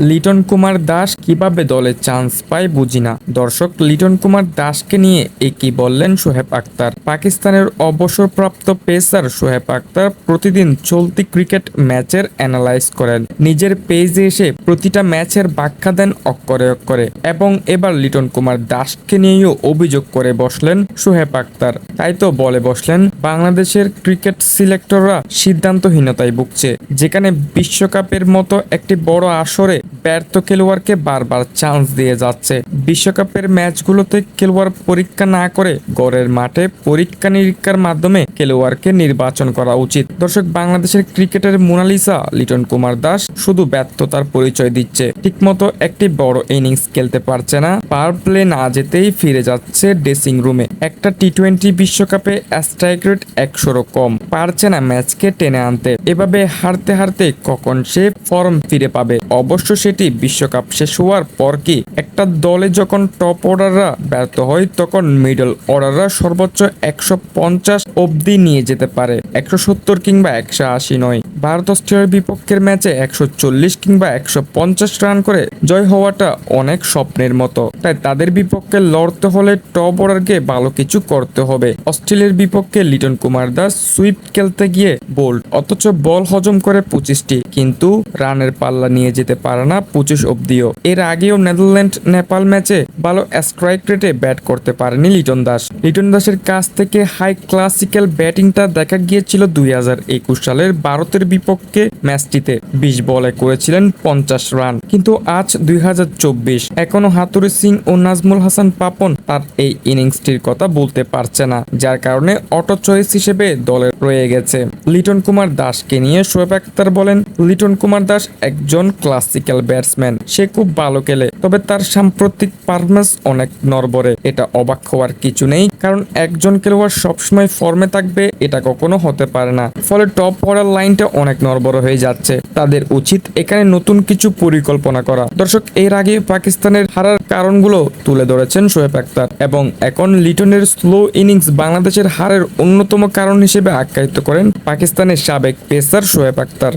লিটন কুমার দাস কীভাবে দলে চান্স পায় বুঝি না। দর্শক, লিটন কুমার দাসকে নিয়ে এ কি বললেন সোহেব আক্তার। পাকিস্তানের অবসরপ্রাপ্ত পেসার সোহেব আক্তার প্রতিদিন চলতি ক্রিকেট ম্যাচের অ্যানালাইজ করেন। নিজের পেজে এসে প্রতিটা ম্যাচের ব্যাখ্যা দেন অক্ষরে অক্ষরে এবং এবার লিটন কুমার দাসকে নিয়েও অভিযোগ করে বসলেন সোহেব আক্তার। তাই তো বলে বসলেন, বাংলাদেশের ক্রিকেট সিলেক্টররা সিদ্ধান্তহীনতায় ভুগছে। যেখানে বিশ্বকাপের মতো একটি বড় আসরে ব্যর্থ খেলোয়াড়কে বারবার চান্স দিয়ে যাচ্ছে। বিশ্বকাপের ম্যাচগুলোতে খেলোয়াড় পরীক্ষা না করে গড়ের মাঠে পরীক্ষা নিরীক্ষার মাধ্যমে খেলোয়াড়কে নির্বাচন করা উচিত। দর্শক, বাংলাদেশের ক্রিকেটের মোনালিসা, লিটন কুমার দাস শুধু ব্যর্থতার পরিচয় দিচ্ছে। ঠিকমতো একটি বড় ইনিংস খেলতে পারছে না। পার প্লে না যেতেই ফিরে যাচ্ছে ড্রেসিং রুমে একটা টি টোয়েন্টি বিশ্বকাপে স্ট্রাইক রেট একশোরও কম। পারছে না ম্যাচকে টেনে আনতে। এভাবে হারতে হারতে কখন সে ফর্ম ফিরে পাবে? অবশ্য সেটি বিশ্বকাপ শেষ হওয়ার পর কি একটা দলে যখন টপ অর্ডাররা ব্যর্থ হয়, তখন মিডল অর্ডাররা সর্বোচ্চ একশো পঞ্চাশ অবধি নিয়ে যেতে পারে। একশো সত্তর কিংবা একশো আশি নয়। ভারত অস্ট্রেলিয়ার বিপক্ষের ম্যাচে একশো চল্লিশ কিংবা একশো পঞ্চাশ রান করে জয় হওয়াটা অনেক স্বপ্নের মতো। তাই তাদের বিপক্ষে লড়তে হলে টপ অর্ডারকে ভালো কিছু করতে হবে। অস্ট্রেলিয়ার বিপক্ষে লিটন কুমার দাস সুইপ খেলতে গিয়ে বোল্ড, অথচ বল হজম করে পঁচিশটি, কিন্তু রানের পাল্লা নিয়ে যেতে পারে না পঁচিশ অব্দিও এর আগেও নেদারল্যান্ড নেপাল ম্যাচে ভালো স্ট্রাইক রেটে ব্যাট করতে পারেনি লিটন দাস। লিটন দাসের কাছ থেকে হাই ক্লাসিক্যাল ব্যাটিংটা দেখা গিয়েছিল দুই হাজার একুশ সালের ভারতের বিপক্ষে ম্যাচটিতে বিশ বলে করেছিলেন পঞ্চাশ রান। কিন্তু আজ দুই হাজার চব্বিশ এখনও হাতুরি সিং ও নাজমুল হাসান পাপন তার এই ইনিংসটির কথা বলতে পারছে না, যার কারণে অটো চয়েস হিসেবে দলে রয়ে গেছে। লিটন কুমার দাসকে নিয়ে শোয়েব আক্তার বলেন, লিটন কুমার দাস একজন ক্লাসিক্যাল ব্যাটসম্যান, সে খুব ভালো খেলে, তবে তার সাম্প্রতিক পারফরমেন্স অনেক নরবরে এটা অবাক হওয়ার কিছু নেই, কারণ একজন খেলোয়াড় সবসময় ফর্মে থাকবে, এটা কখনো হতে পারে না। ফলে টপ অর্ডার লাইনটা অনেক নরবর হয়ে যাচ্ছে। তাদের উচিত এখানে নতুন কিছু পরিকল্পনা করা। দর্শক, এর আগে পাকিস্তানের হারার কারণগুলো তুলে ধরেছেন শোয়েব আক্তার এবং এখন লিটনের স্লো ইনিংস বাংলাদেশের হারের অন্যতম কারণ হিসেবে আখ্যায়িত করেন পাকিস্তানের সাবেক পেসার শোয়েব আক্তার